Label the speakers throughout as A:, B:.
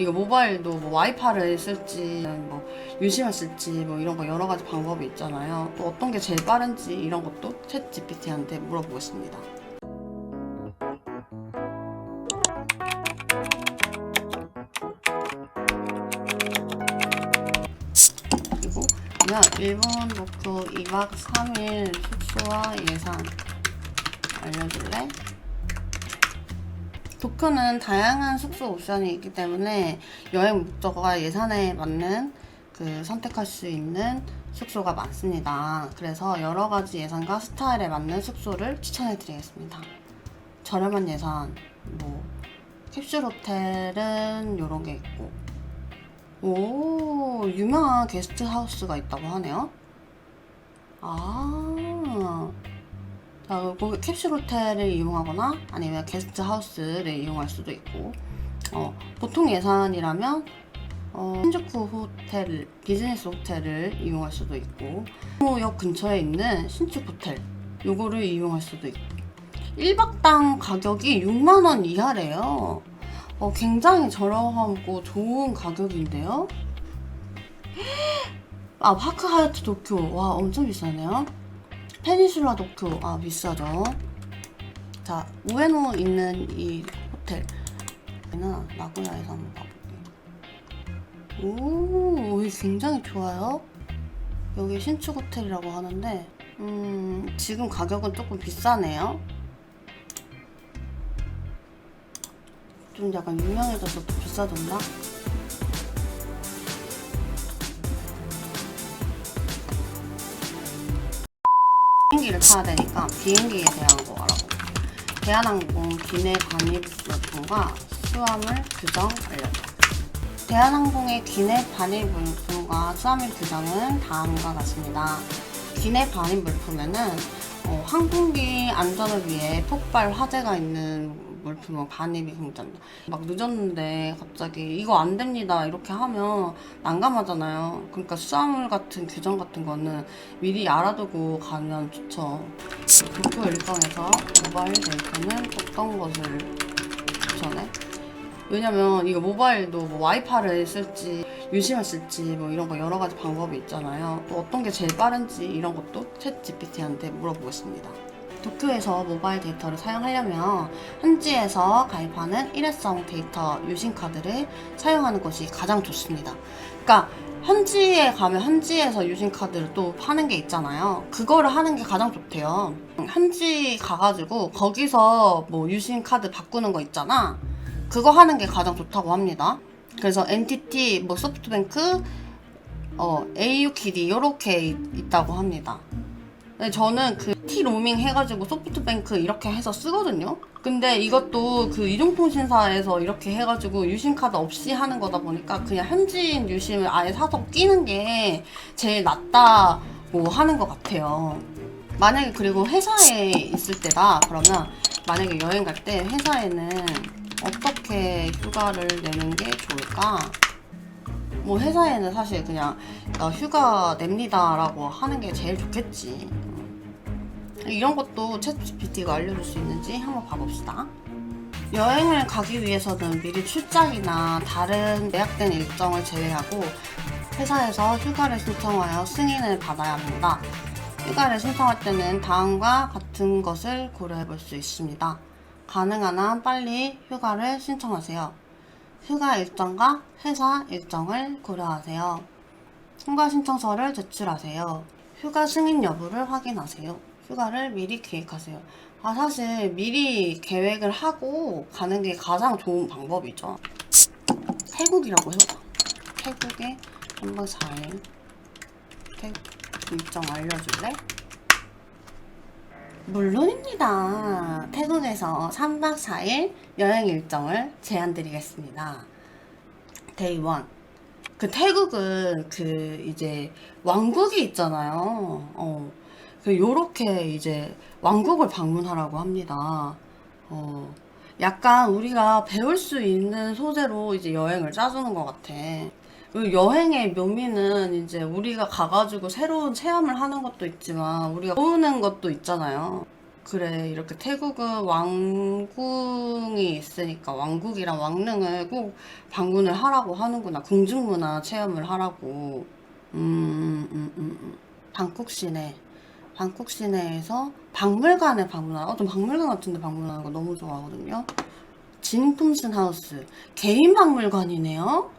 A: 이거 모바일도 뭐 와이파이를 쓸지 뭐 유심을 쓸지 뭐 이런 거 여러 가지 방법이 있잖아요. 또 어떤 게 제일 빠른지 이런 것도 챗 GPT한테 물어보겠습니다. 그리고 그냥 일본 도쿄 2박 3일 숙소와 예산 알려줄래? 도쿄는 다양한 숙소 옵션이 있기 때문에 여행 목적과 예산에 맞는 그 선택할 수 있는 숙소가 많습니다. 그래서 여러 가지 예산과 스타일에 맞는 숙소를 추천해 드리겠습니다. 저렴한 예산, 뭐 캡슐 호텔은 이런 게 있고, 오 유명한 게스트 하우스가 있다고 하네요. 아. 자, 거기 캡슐 호텔을 이용하거나 아니면 게스트 하우스를 이용할 수도 있고 어, 보통 예산이라면 어, 신주쿠 호텔, 비즈니스 호텔을 이용할 수도 있고 역 근처에 있는 신축 호텔 요거를 이용할 수도 있고. 1박당 가격이 6만원 이하래요. 어, 굉장히 저렴하고 좋은 가격인데요? 아 파크 하얏트 도쿄. 와 엄청 비싸네요 페니슐라 도쿄 아 비싸죠. 자 우에노 있는 이 호텔. 여기는 나고야에서 한번 가볼게요. 오 여기 굉장히 좋아요. 여기 신축 호텔이라고 하는데 음 지금 가격은 조금 비싸네요. 좀 약간 유명해져서 또 비싸졌나? 비행기를 타야 되니까 비행기에 대한 거 알아볼게요. 대한항공 기내 반입 물품과 수화물 규정 알려줘. 대한항공의 기내 반입 물품과 수화물 규정은 다음과 같습니다. 기내 반입 물품에는 어, 항공기 안전을 위해 폭발 화재가 있는 물품은 반입이 금지한다. 막 늦었는데 갑자기 이거 안 됩니다 이렇게 하면 난감하잖아요. 그러니까 수화물 같은 규정 같은 거는 미리 알아두고 가면 좋죠. 도쿄 일정에서 모바일 데이터는 어떤 것을 추천해? 왜냐면 이거 모바일도 뭐 와이파이를 쓸지 유심을 쓸지 뭐 이런 거 여러 가지 방법이 있잖아요. 또 어떤 게 제일 빠른지 이런 것도 챗 GPT한테 물어보겠습니다. 도쿄에서 모바일 데이터를 사용하려면 현지에서 가입하는 일회성 데이터 유심 카드를 사용하는 것이 가장 좋습니다. 그러니까 현지에 가면 현지에서 유심 카드를 또 파는 게 있잖아요. 그거를 하는 게 가장 좋대요. 현지 가가지고 거기서 뭐 유심 카드 바꾸는 거 있잖아. 그거 하는 게 가장 좋다고 합니다. 그래서 NTT, 뭐 소프트뱅크, 어, AUKD 이렇게 있다고 합니다. 근데 저는 그 T 로밍 해가지고 소프트뱅크 이렇게 해서 쓰거든요. 근데 이것도 그 이동통신사에서 이렇게 해가지고 유심카드 없이 하는 거다 보니까 그냥 현지인 유심을 아예 사서 끼는 게 제일 낫다고 하는 것 같아요. 만약에 그리고 회사에 있을 때다 그러면 만약에 여행 갈 때 회사에는 어떻게 휴가를 내는 게 좋을까? 뭐 회사에는 사실 그냥 나 휴가 냅니다라고 하는 게 제일 좋겠지. 이런 것도 챗 GPT가 알려줄 수 있는지 한번 봐봅시다. 여행을 가기 위해서는 미리 출장이나 다른 예약된 일정을 제외하고 회사에서 휴가를 신청하여 승인을 받아야 합니다. 휴가를 신청할 때는 다음과 같은 것을 고려해 볼 수 있습니다. 가능한 한 빨리 휴가를 신청하세요. 휴가 일정과 회사 일정을 고려하세요. 휴가 신청서를 제출하세요. 휴가 승인 여부를 확인하세요. 휴가를 미리 계획하세요. 아, 사실 미리 계획을 하고 가는 게 가장 좋은 방법이죠. 태국이라고 해봐. 태국에 3박 4일 태국 일정 알려줄래? 물론입니다. 태국에서 3박 4일 여행 일정을 제안드리겠습니다. 데이 1. 그 태국은 그 이제 왕국이 있잖아요. 어. 그 요렇게 이제 왕국을 방문하라고 합니다. 어. 약간 우리가 배울 수 있는 소재로 이제 여행을 짜주는 것 같아. 그 여행의 묘미는 이제 우리가 가가지고 새로운 체험을 하는 것도 있지만 우리가 배우는 것도 있잖아요. 그래 이렇게 태국은 왕궁이 있으니까 왕국이랑 왕릉을 꼭 방문을 하라고 하는구나 궁중문화 체험을 하라고 음, 음, 음, 음. 방콕 시내 방콕 시내에서 박물관에 방문하라 어떤 박물관 같은 데 방문하는 거 너무 좋아하거든요 진품슨 하우스 개인 박물관이네요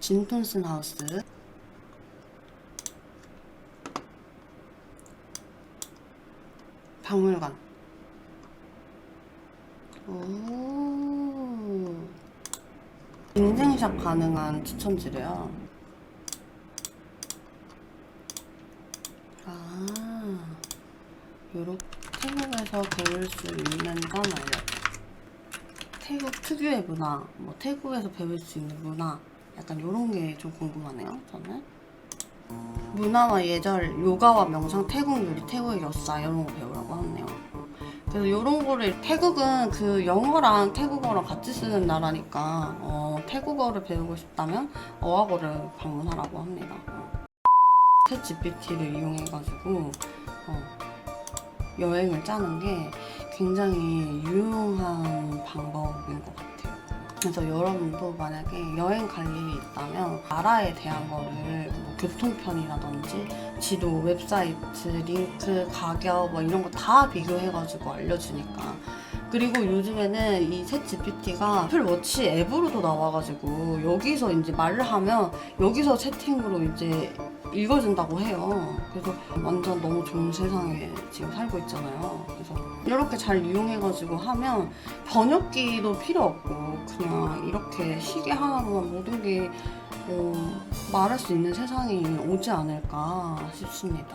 A: 진품슨 하우스 박물관. 오. 인증샷 가능한 추천지래요. 아. 요렇게 태국에서 배울 수 있는 건 알려줘. 태국 특유의 문화, 뭐 태국에서 배울 수 있는 문화, 약간 요런 게 좀 궁금하네요, 저는. 문화와 예절, 요가와 명상, 태국 요리, 태국의 역사 이런 거 배우라고 하네요. 그래서 이런 거를 태국은 그 영어랑 태국어랑 같이 쓰는 나라니까 어, 태국어를 배우고 싶다면 어학어를 방문하라고 합니다. 챗 GPT를 이용해가지고 어, 여행을 짜는 게 굉장히 유용한 방법인 것 같아요. 그래서 여러분도 만약에 여행 갈 일이 있다면 나라에 대한 거를 뭐 교통편이라든지 지도, 웹사이트, 링크, 가격 뭐 이런 거 다 비교해가지고 알려주니까 그리고 요즘에는 이 챗 GPT가 애플워치 앱으로도 나와가지고 여기서 이제 말을 하면 여기서 채팅으로 이제 읽어준다고 해요. 그래서 완전 너무 좋은 세상에 지금 살고 있잖아요. 그래서 이렇게 잘 이용해가지고 하면 번역기도 필요 없고 그냥 이렇게 시계 하나로만 모든 게 어, 말할 수 있는 세상이 오지 않을까 싶습니다.